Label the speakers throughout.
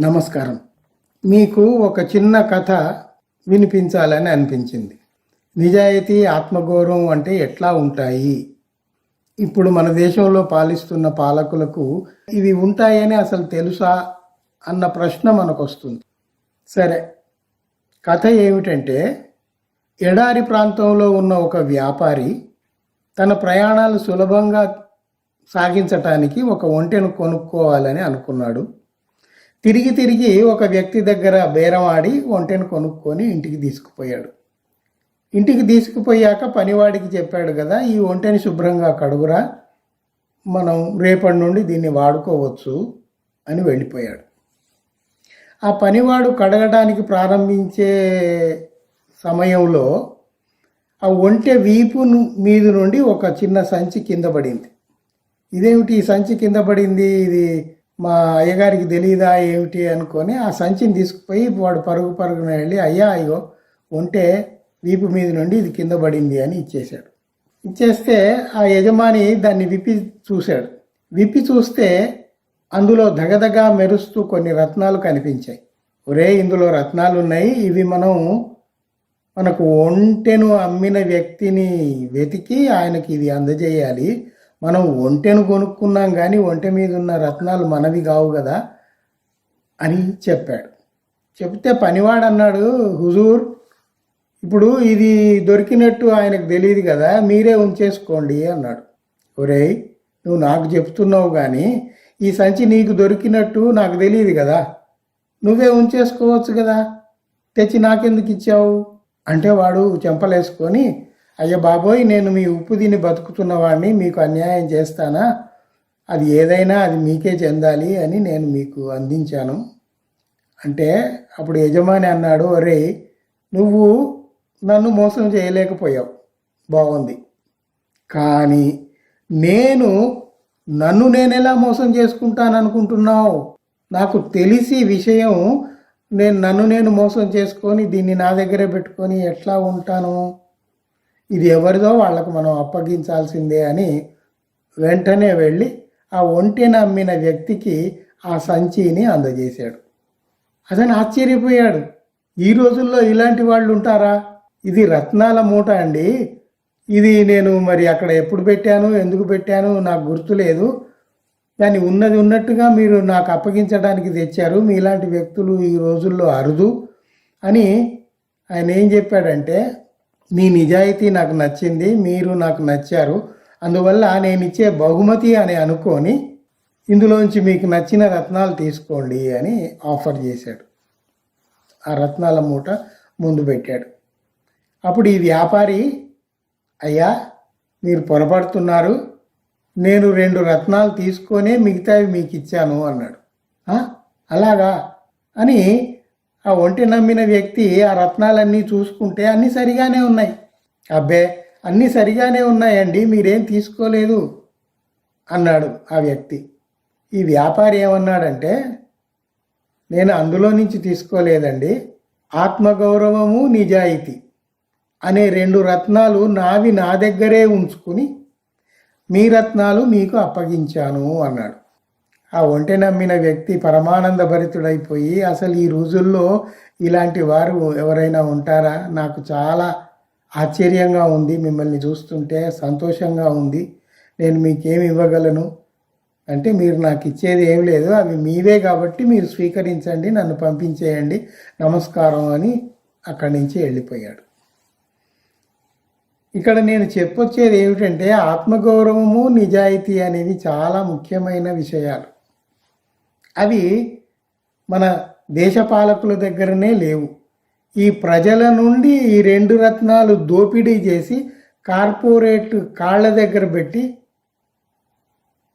Speaker 1: నమస్కారం. మీకు ఒక చిన్న కథ వినిపించాలని అనిపించింది. నిజాయితీ ఆత్మగౌరవం అంటే ఎట్లా ఉంటాయి? ఇప్పుడు మన దేశంలో పాలిస్తున్న పాలకులకు ఇవి ఉంటాయని అసలు తెలుసా అన్న ప్రశ్న మనకు వస్తుంది సరే కథ ఏమిటంటే ఎడారి ప్రాంతంలో ఉన్న ఒక వ్యాపారి తన ప్రయాణాలు సులభంగా సాగించటానికి ఒక ఒంటెను కొనుక్కోవాలని అనుకున్నాడు. తిరిగి తిరిగి ఒక వ్యక్తి దగ్గర బేరం ఆడి ఒంటెను కొనుక్కొని ఇంటికి తీసుకుపోయాడు. ఇంటికి తీసుకుపోయాక పనివాడికి చెప్పాడు కదా ఈ ఒంటెని శుభ్రంగా కడుగురా మనం రేపటి నుండి దీన్ని వాడుకోవచ్చు అని వెళ్ళిపోయాడు. ఆ పనివాడు కడగడానికి ప్రారంభించే సమయంలో ఆ ఒంటె వీపు మీద నుండి ఒక చిన్న సంచి కింద పడింది. ఇదేమిటి ఈ సంచి కింద పడింది? ఇది మా అయ్యగారికి తెలియదా ఏమిటి అనుకొని ఆ సంచిని తీసుకుపోయి వాడు పరుగు పరుగున వెళ్ళి అయ్యా అయ్యో ఉంటే వీపు మీద నుండి ఇది కింద పడింది అని ఇచ్చేశాడు. ఇచ్చేస్తే ఆ యజమాని దాన్ని విప్పి చూశాడు. విప్పి చూస్తే అందులో దగదగా మెరుస్తూ కొన్ని రత్నాలు కనిపించాయి. ఒరే ఇందులో రత్నాలు ఉన్నాయి ఇవి మనం మనకు ఒంటెను అమ్మిన వ్యక్తిని వెతికి ఆయనకి ఇది అందజేయాలి. మనం ఒంటెను కొనుక్కున్నాం కానీ ఒంటె మీద ఉన్న రత్నాలు మనవి కావు కదా అని చెప్పాడు. చెప్తే పనివాడు అన్నాడు హుజూర్ ఇప్పుడు ఇది దొరికినట్టు ఆయనకు తెలియదు కదా మీరే ఉంచేసుకోండి అన్నాడు. ఒరేయ్ నువ్వు నాకు చెప్తున్నావు కానీ ఈ సంచి నీకు దొరికినట్టు నాకు తెలియదు కదా నువ్వే ఉంచేసుకోవచ్చు కదా తెచ్చి నాకెందుకు ఇచ్చావు? అంటే వాడు చెంపలేసుకొని అయ్య బాబోయ్ నేను మీ ఉప్పు తిని బతుకుతున్నవాడిని మీకు అన్యాయం చేస్తానా? అది ఏదైనా అది మీకే చెందాలి అని నేను మీకు అందించాను. అంటే అప్పుడు యజమాని అన్నాడు అరే నువ్వు నన్ను మోసం చేయలేకపోయావు. బాగుంది. కానీ నేను నన్ను నేను ఎలా మోసం చేసుకుంటాను అనుకుంటున్నావు నాకు తెలిసి విషయం నేను నన్ను నేను మోసం చేసుకొని దీన్ని నా దగ్గరే పెట్టుకొని ఎట్లా ఉంటాను? ఇది ఎవరిదో వాళ్ళకు మనం అప్పగించాల్సిందే అని వెంటనే వెళ్ళి ఆ ఒంటిని అమ్మిన వ్యక్తికి ఆ సంచిని అందజేశాడు. అతను ఆశ్చర్యపోయాడు. ఈ రోజుల్లో ఇలాంటి వాళ్ళు ఉంటారా? ఇది రత్నాల మూట అండి. ఇది నేను మరి అక్కడ ఎప్పుడు పెట్టాను? ఎందుకు పెట్టాను? నాకు గుర్తులేదు కానీ ఉన్నది ఉన్నట్టుగా మీరు నాకు అప్పగించడానికి తెచ్చారు. మీలాంటి వ్యక్తులు ఈ రోజుల్లో అరుదు అని ఆయన ఏం చెప్పాడంటే మీ నిజాయితీ నాకు నచ్చింది మీరు నాకు నచ్చారు. అందువల్ల నేను ఇచ్చే బహుమతి అని అనుకొని ఇందులోంచి మీకు నచ్చిన రత్నాలు తీసుకోండి అని ఆఫర్ చేశాడు. ఆ రత్నాల మూట ముందు పెట్టాడు. అప్పుడు ఈ వ్యాపారి అయ్యా మీరు పొరపడుతున్నారు. నేను రెండు రత్నాలు తీసుకొనే మిగతావి మీకు ఇచ్చాను అన్నాడు అలాగా? అని ఆ ఒంటి నమ్మిన వ్యక్తి ఆ రత్నాలన్నీ చూసుకుంటే అన్నీ సరిగానే ఉన్నాయి. అబ్బే అన్నీ సరిగానే ఉన్నాయండి మీరేం తీసుకోలేదు అన్నాడు ఆ వ్యక్తి. ఈ వ్యాపారి ఏమన్నాడంటే నేను అందులో నుంచి తీసుకోలేదండి ఆత్మగౌరవము నిజాయితీ అనే రెండు రత్నాలు నావి నా దగ్గరే ఉంచుకుని మీ రత్నాలు మీకు అప్పగించాను అన్నాడు. ఆ ఒంటె నమ్మిన వ్యక్తి పరమానంద భరితుడైపోయి అసలు ఈ రోజుల్లో ఇలాంటి వారు ఎవరైనా ఉంటారా? నాకు చాలా ఆశ్చర్యంగా ఉంది. మిమ్మల్ని చూస్తుంటే సంతోషంగా ఉంది. నేను మీకేమి ఇవ్వగలను? అంటే మీరు నాకు ఇచ్చేది ఏం లేదు. అవి మీవే కాబట్టి మీరు స్వీకరించండి. నన్ను పంపించేయండి. నమస్కారం అని అక్కడి నుంచి వెళ్ళిపోయాడు. ఇక్కడ నేను చెప్పొచ్చేది ఏమిటంటే ఆత్మగౌరవము నిజాయితీ అనేవి చాలా ముఖ్యమైన విషయాలు. అవి మన దేశ పాలకుల దగ్గరనే లేవు. ఈ ప్రజల నుండి ఈ రెండు రత్నాలు దోపిడీ చేసి కార్పొరేట్ కాళ్ళ దగ్గర పెట్టి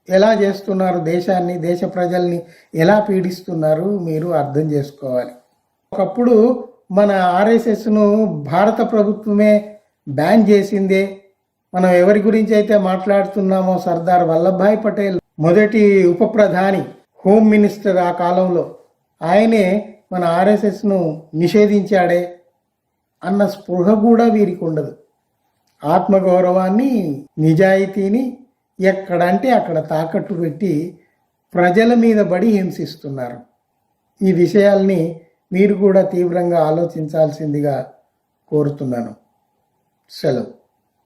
Speaker 1: ఎలా చేస్తున్నారు దేశాన్ని దేశ ప్రజల్ని ఎలా పీడిస్తున్నారు మీరు అర్థం చేసుకోవాలి. ఒకప్పుడు మన ఆర్ఎస్ఎస్ను భారత ప్రభుత్వమే బ్యాన్ చేసిందే. మనం ఎవరి గురించి అయితే మాట్లాడుతున్నామో సర్దార్ వల్లభాయ్ పటేల్ మొదటి ఉప ప్రధాని. హోమ్ మినిస్టర్ ఆ కాలంలో ఆయనే మన ఆర్ఎస్ఎస్ను నిషేధించాడే అన్న స్పృహ కూడా వీరికి ఉండదు. ఆత్మగౌరవాన్ని నిజాయితీని ఎక్కడంటే అక్కడ తాకట్టు పెట్టి ప్రజల మీద పడి హింసిస్తున్నారు. ఈ విషయాల్ని మీరు కూడా తీవ్రంగా ఆలోచించాల్సిందిగా కోరుతున్నాను. సెలవు.